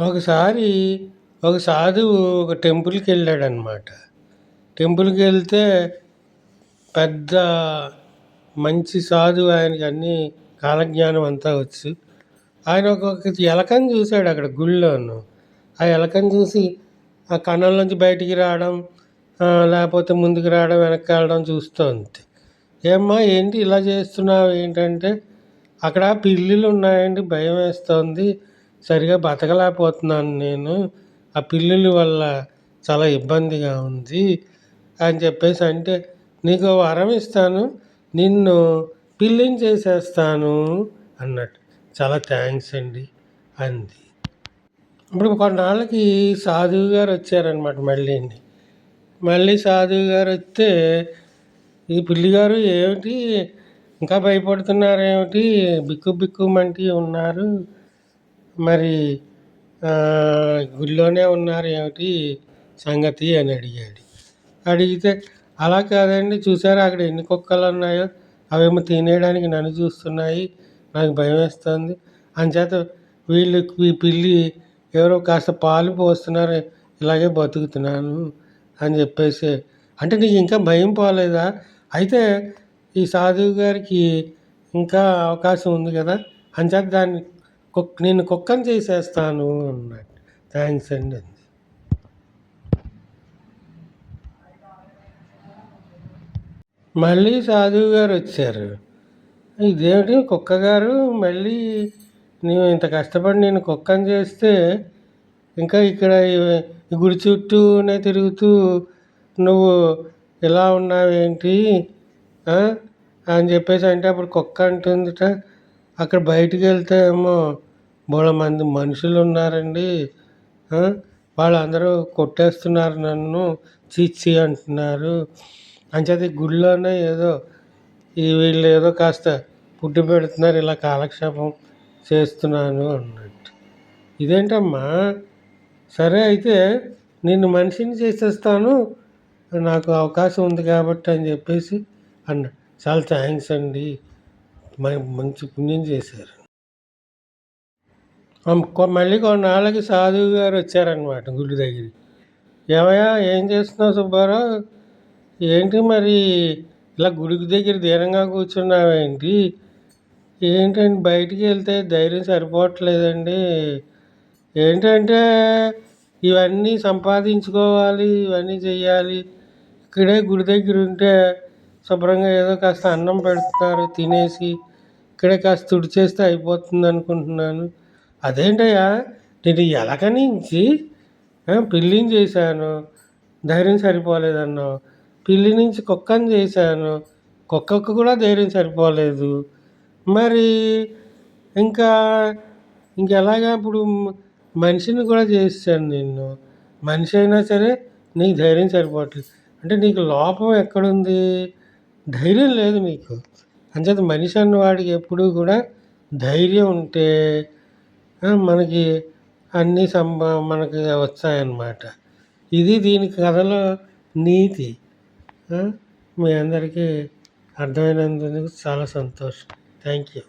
ఒకసారి ఒక సాధువు ఒక టెంపుల్కి వెళ్ళాడనమాట టెంపుల్కి వెళ్తే పెద్ద మంచి సాధువు ఆయనకి అన్ని కాలజ్ఞానం అంతా వచ్చు. ఆయన ఒక ఎలకని చూశాడు అక్కడ గుళ్ళోను. ఆ ఎలకని చూసి ఆ కన్నం నుంచి బయటికి రావడం లేకపోతే ముందుకు రావడం వెనక్కి వెళ్ళడం చూస్తుంది ఏమ్మా ఏంటి ఇలా చేస్తున్నావు? ఏంటంటే అక్కడ పిల్లులు ఉన్నాయండి భయం వేస్తుంది. సరిగా బతకలేకపోతున్నాను నేను. ఆ పిల్లుల వల్ల చాలా ఇబ్బందిగా ఉంది అని చెప్పేసి అంటే నీకు వరం ఇస్తాను నిన్ను పిల్లిని చేసేస్తాను అన్నట్టు. చాలా థ్యాంక్స్ అండి అంది. ఇప్పుడు కొన్నాళ్ళకి సాధువు గారు వచ్చారనమాట మళ్ళీ మళ్ళీ సాధువు గారు వస్తే ఈ పిల్లిగారు ఏమిటి ఇంకా భయపడుతున్నారు ఏమిటి బిక్కు బిక్కుమంటూ ఉన్నారు. మరి గుళ్ళోనే ఉన్నారు ఏమిటి? సంగతి అని అడిగాడు. అడిగితే అలా కాదండి చూసారా అక్కడ ఎన్ని కుక్కలు ఉన్నాయో అవేమో తినేయడానికి నన్ను చూస్తున్నాయి నాకు భయం వేస్తుంది. అంచేత వీళ్ళు ఈ పిల్లి ఎవరో కాస్త పాలు పోస్తున్నారు ఇలాగే బతుకుతున్నాను అని చెప్పేసి అంటే నీకు ఇంకా భయం పోలేదా? అయితే ఈ సాధువు గారికి ఇంకా అవకాశం ఉంది కదా అంచేత దాన్ని కుక్ నేను కుక్కని చేసేస్తాను అన్నాడు థ్యాంక్స్ అండి అంది. మళ్ళీ సాధువు గారు వచ్చారు. ఇదేమిటి? కుక్క గారు మళ్ళీ నువ్వు ఇంత కష్టపడి నేను కుక్కని చేస్తే ఇంకా ఇక్కడ గుడి చుట్టూనే తిరుగుతూ నువ్వు ఇలా ఉన్నావేంటి? అని చెప్పేసి అంటే అప్పుడు కుక్క అంటుందిట. అక్కడ బయటికి వెళ్తే ఏమో బోలెడు మంది మనుషులు ఉన్నారండి వాళ్ళందరూ కొట్టేస్తున్నారు నన్ను. చీ అంటున్నారు. అంచేది గుళ్ళోనే గుడిలోనే ఏదో ఈ వీళ్ళు ఏదో కాస్త పుట్టి పెడుతున్నారు ఇలా కాలక్షేపం చేస్తున్నాను అన్నట్టు. ఇదేంటమ్మా? సరే అయితే నిన్ను మనిషిని చేసేస్తాను. నాకు అవకాశం ఉంది కాబట్టి అని చెప్పేసి అన్నాడు చాలా థ్యాంక్స్ అండి. మంచి పుణ్యం చేశారు. మళ్ళీ కొన్నాళ్ళకి సాధువు గారు వచ్చారనమాట గుడి దగ్గరికి. ఏమయ్యా ఏం చేస్తున్నావు సుబ్బారావు? ఏంటి మరి ఇలా గుడికి దగ్గర దీనంగా కూర్చున్నావేంటి? ఏంటండి బయటికి వెళ్తే ధైర్యం సరిపోవట్లేదండి. ఏంటంటే ఇవన్నీ సంపాదించుకోవాలి ఇవన్నీ చెయ్యాలి. ఇక్కడే గుడి దగ్గర ఉంటే శుభ్రంగా ఏదో కాస్త అన్నం పెడుతున్నారు తినేసి ఇక్కడే కాస్త తుడిచేస్తే అయిపోతుంది అనుకుంటున్నాను. అదేంటయ్యా? నేను ఎలక నుంచి పిల్లిని చేశాను. ధైర్యం సరిపోలేదన్నావు. పిల్లి నుంచి కుక్కని చేశాను. కుక్కకు కూడా ధైర్యం సరిపోలేదు. మరి ఇంకా ఇంకెలాగా ఇప్పుడు మనిషిని కూడా చేశాను నిన్ను. మనిషి అయినా సరే నీకు ధైర్యం సరిపోవట్లేదు. అంటే నీకు లోపం ఎక్కడుంది? ధైర్యం లేదు నీకు అంచేత మనిషి అన్నవాడికి ఎప్పుడూ కూడా ధైర్యం ఉంటే మనకి అన్నీ సంభ మనకి వస్తాయన్నమాట ఇది దీని కథలో నీతి. మీ అందరికీ అర్థమైనందుకు చాలా సంతోషం. Thank you.